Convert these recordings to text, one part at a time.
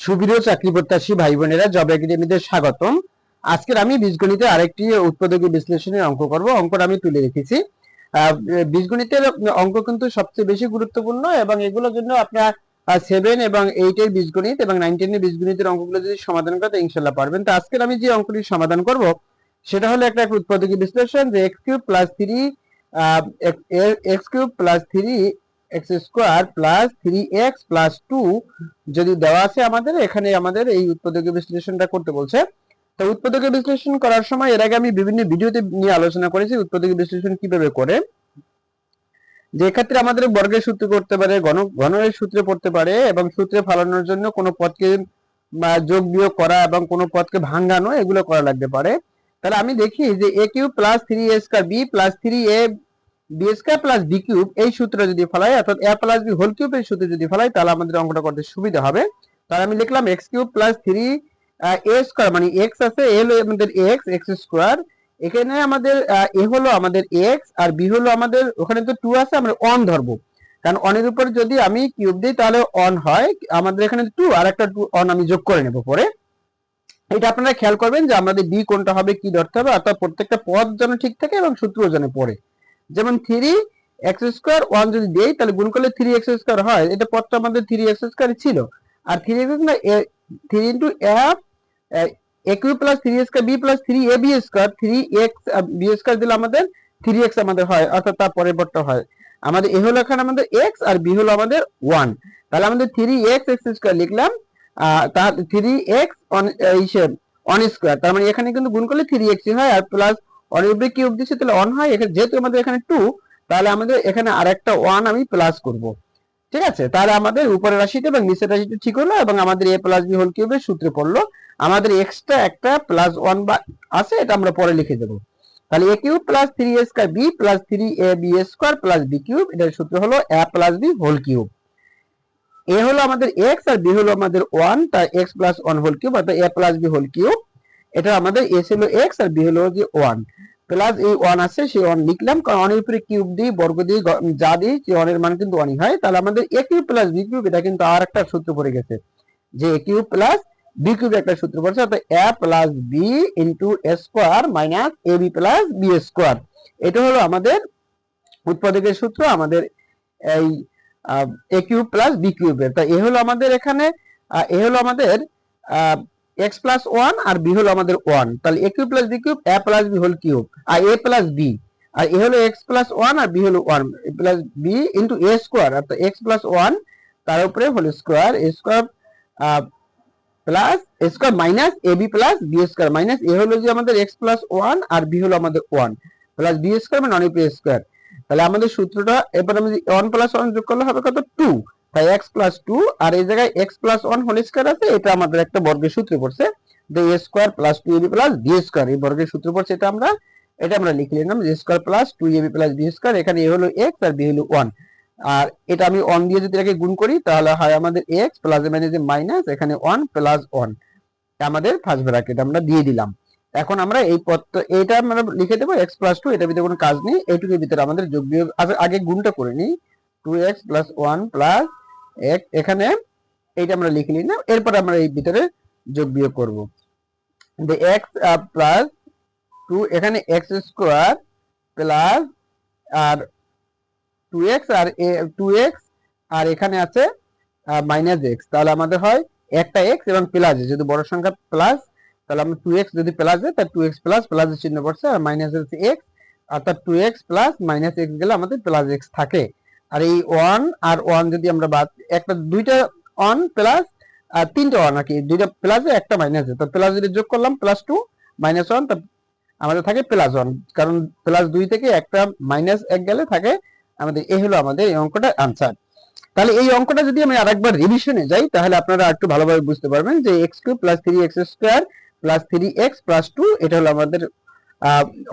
সুবিরো চাকরি প্রত্যাশী ভাই বোনেরা জব একাডেমিতে স্বাগতম। আজকের আমি বীজগণিতে আরেকটি বিশ্লেষণের অঙ্ক করব। অঙ্কটা আমি তুলে রেখেছি। বীজগণিতের অঙ্ক কিন্তু সবচেয়ে বেশি গুরুত্বপূর্ণ এবং এগুলোর জন্য আপনার সেভেন এবং এইট এর বীজগণিত এবং নাইন টেন এর বীজগণিতের অঙ্কগুলো যদি সমাধান করতে ইনশাল্লাহ পারবেন। তো আজকের আমি যে অঙ্কটি সমাধান করব, সেটা হলো একটা উৎপাদকী বিশ্লেষণ যে x cube plus three x cube plus three x square plus three x plus two যদি দেওয়া আছে আমাদের, এখানে আমাদের এই উৎপাদকীয় বিশ্লেষণটা করতে বলছে। তো উৎপাদকীয় বিশ্লেষণ করার সময় এর আগে আমি বিভিন্ন ভিডিওতে নিয়ে আলোচনা করেছি উৎপাদকীয় বিশ্লেষণ কীভাবে করে। যে ক্ষেত্রে আমাদের বর্গের সূত্র করতে পারে, ঘন ঘনের সূত্রে পড়তে পারে এবং সূত্রে ফালানোর জন্য কোনো পদকে বা যোগ বিয়োগ করা এবং কোনো পদকে ভাঙ্গানো, এগুলো করা লাগতে পারে। তাহলে আমি দেখি যে a cube plus three a square b plus three a b square plus b cube এই সূত্র যদি ফেলাই, অর্থাৎ a plus b whole cube এই সূত্র যদি ফলাই, তাহলে আমাদের অঙ্কটা করতে সুবিধা হবে। তাহলে আমি লিখলাম x cube plus three a square মানে এক্স আছে এ হলো আমাদের এক্স এক্স স্কোয়ার এখানে আমাদের এ হলো আমাদের এক্স আর বি হলো আমাদের, ওখানে তো টু আছে, আমরা অন ধরবো। কারণ অনের উপর যদি আমি কিউব দিই, তাহলে অন হয়। আমাদের এখানে টু আর একটা টু অন আমি যোগ করে নেব পরে। এটা আপনারা খেয়াল করবেন যে আমাদের বি কোনটা হবে, কি ধরতে হবে, অর্থাৎ প্রত্যেকটা পদ যেন ঠিক থাকে এবং সূত্র যেন পড়ে। যেমন থ্রি এক্স স্কোয়ার ওয়ান যদি দেই, তাহলে গুণ করলে থ্রি এক্স স্কোয়ার হয়। এটা পদটা আমাদের থ্রি এক্স স্কোয়ার ছিল। আর থ্রি এক্স না three into F a plus three square b plus three a b square three x b square দিলে আমাদের থ্রি এক্স আমাদের হয়, অর্থাৎ তার পরটা হয়। আমাদের এ হলো এখানে আমাদের এক্স আর বি হলো আমাদের ওয়ান তাহলে আমাদের থ্রি এক্স এক্স স্কোয়ার লিখলাম তার থ্রি এক্স অন স্কোয়ার তার মানে এখানে কিন্তু গুণ করলে থ্রি এক্স হয়, আর প্লাস অনের উপরে কিউব দিচ্ছি তাহলে অন হয়, এখানে যেহেতু আমাদের এখানে টু তাহলে আমাদের এখানে আরেকটা ওয়ান আমি প্লাস করব। ঠিক আছে? তাহলে আমাদের উপরের রাশিটা এবং নিচের রাশিটা ঠিক হলো এবং আমাদের এ প্লাস বি হোল কিউবের সূত্রে পড়ল। আমাদের এক্সট্রা একটা প্লাস ওয়ান বা আছে, এটা আমরা পরে লিখে দেবো। তাহলে a cube plus three a square b plus three a b square plus b cube এটার সূত্র হলো a plus b whole cube a হলো আমাদের এক্স আর বি হলো আমাদের ওয়ান তাই x plus one whole cube অর্থাৎ a plus b whole cube এটা আমাদের এস হলো এক্স আর বি হলো যে ওয়ান প্লাস এই ওয়ান আছে, সেই ওয়ান লিখলাম, কারণ ওয়ানের উপরে কিউব দিই, বর্গ দিই যা দিই, সেই ওয়ানের মান কিন্তু ওয়ানই হয়। তাহলে আমাদের a cube plus b cube এটা কিন্তু আর একটা সূত্র পড়ে গেছে। যে a cube plus b cube একটা সূত্র পড়ছে অর্থাৎ a plus b into a square minus a b plus b square এটা হলো আমাদের উৎপাদকের সূত্র, আমাদের এই এ কিউব প্লাস বি কিউবের তা এ হলো আমাদের এখানে এ হলো আমাদের এক্স প্লাস ওয়ান আর বি হলো আমাদের ওয়ান তাহলে a cube plus b cube a plus b whole cube R a plus b আর এ হলো এক্স প্লাস ওয়ান আর বি হলো one plus b into a square অর্থাৎ এক্স প্লাস ওয়ান তার উপরে whole square a square plus a square minus a b plus b square minus a হলো যে আমাদের এক্স প্লাস ওয়ান আর b হলো আমাদের ওয়ান প্লাস বি স্কোয়ার মানে অনেক স্কোয়ার তাহলে আমাদের সূত্রটা, এবার আমি ওয়ান প্লাস ওয়ান যোগ করলে হবে কত? টু তাই এক্স প্লাস টু আর এই জায়গায় x plus one whole square আছে, এটা আমাদের একটা বর্গের সূত্রে পড়ছে। যে a square plus two ab plus b square এই বর্গের সূত্র পড়ছে এটা আমরা এটা আমরা লিখে নিলাম যে square plus two ab plus b square এখানে এ হলো এক্স আর বি হলো ওয়ান আর এটা আমি ওয়ান দিয়ে যদি এটাকে গুণ করি, তাহলে হয় আমাদের এক্স প্লাস মাইনাস মাইনাস এখানে ওয়ান প্লাস ওয়ান আমাদের ফার্স্ট ব্র্যাকেট আমরা দিয়ে দিলাম। এখন আমরা এই পদটা এটা আমরা লিখে দেবো এক্স প্লাস টু এটার ভিতরে কোনো কাজ নেই, এইটুকুর ভিতরে আমাদের যোগ বিয়োগ, আগে গুণটা করে নিই। Two x plus one plus এক, এখানে এইটা আমরা লিখে নিলাম, এরপর আমরা এই ভিতরে যোগ বিয়োগ করব। যে এক্স প্লাস টু এখানে এক্স স্কোয়ার প্লাস আর টু এক্স আর টু এক্স আর এখানে আছে মাইনাস এক্স তাহলে আমাদের হয় একটা এক্স এবং প্লাস যদি বড় সংখ্যা প্লাস তাহলে আমরা টু এক্স যদি প্লাস দেয় তাহলে টু এক্স প্লাস প্লাসের চিহ্ন পড়ছে, আর মাইনাস এক্স অর্থাৎ two x plus minus x গেলে আমাদের প্লাস এক্স থাকে। আর এই ওয়ান আর ওয়ান যদি আমরা বাদ, একটা দুইটা ওয়ান প্লাস আর তিনটা ওয়ান আর কি, দুইটা প্লাস একটা মাইনাস তো প্লাস যদি যোগ করলাম প্লাস টু মাইনাস ওয়ান আমাদের থাকে প্লাস ওয়ান কারণ প্লাস দুই থেকে একটা মাইনাস এক গেলে থাকে আমাদের এ হলো আমাদের এই অঙ্কটার আনসার তাহলে এই অঙ্কটা যদি আমি আরেকবার রিভিশনে যাই, তাহলে আপনারা একটু ভালোভাবে বুঝতে পারবেন যে x cube plus three x square plus three x plus two এটা হলো আমাদের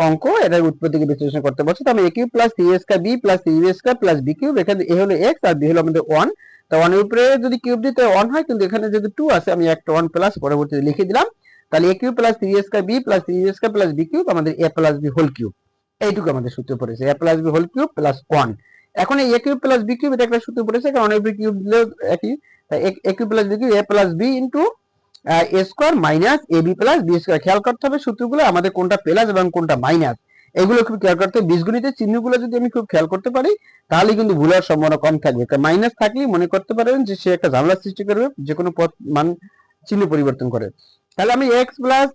অঙ্ক এটার উৎপত্তিকে বিশ্লেষণ করতে বলছে। তো আমি a cube plus c square b plus three square plus b cube এখানে এ হলো এক্স আর বি হলো আমাদের ওয়ান তো ওয়ানের উপরে যদি কিউব দিতে ওয়ান হয়, কিন্তু এখানে যদি টু আছে, আমি একটা ওয়ান প্লাস পরবর্তীতে লিখে দিলাম। তাহলে a cube plus three square b plus three square plus b cube আমাদের a plus b whole cube এইটুকু আমাদের সূত্র পড়েছে। A plus b whole cube plus one এখন এই a cube plus b cube এটা একটা সূত্র পড়েছে, কারণ অনেক কিউব দিলেও একই। A plus b a plus b into a square minus a b plus b square খেয়াল করতে হবে সূত্রগুলো, আমাদের কোনটা প্লাস এবং কোনটা মাইনাস এগুলো খুব খেয়াল করতে বীজগণিতের চিহ্নগুলো যদি আমি খুব খেয়াল করতে পারি, তাহলে কিন্তু ভুল হওয়ার সম্ভাবনা কম থাকবে। মাইনাস থাকলেই মনে করতে পারবেন যে সে একটা ঝামেলা সৃষ্টি করবে, যে কোনো পথ মান, চিহ্ন পরিবর্তন করে। তাহলে আমি x plus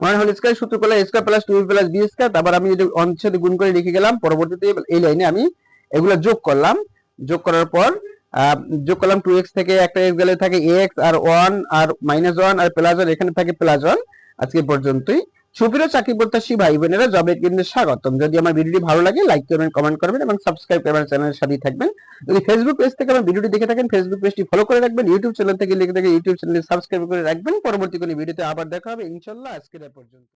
one whole square সূত্র করলে square plus two plus b square তারপর আমি যদি অঞ্চলে গুণ করে লিখে গেলাম, পরবর্তীতে এই লাইনে আমি এগুলো যোগ করলাম। যোগ করার পর যোগ করলাম টু এক্স থেকে একটা এক্স গেলে থাকে এক্স আর ওয়ান আর মাইনাস ওয়ান আর প্লাস ওয়ান এখানে থাকে প্লাস ওয়ান আজকে পর্যন্তই। সুপ্রিয় চাকরি প্রত্যাশী ভাই বোনেরা জবের কেন্দ্রে স্বাগতম। যদি আমার ভিডিওটি ভালো লাগে লাইক করবেন কমেন্ট করবেন এবং সাবস্ক্রাইব করবেন চ্যানেলের সাথেই থাকবেন। যদি ফেসবুক পেজ থেকে আমার ভিডিওটি দেখে থাকেন ফেসবুক পেজটি ফলো করে রাখবেন ইউটিউব চ্যানেল থেকে লিখে থাকে ইউটিউব চ্যানেল সাবস্ক্রাইব করে রাখবেন। পরবর্তী কোনো ভিডিওতে আবার দেখা হবে। ইনশাল্লাহ আজকের পর্যন্ত।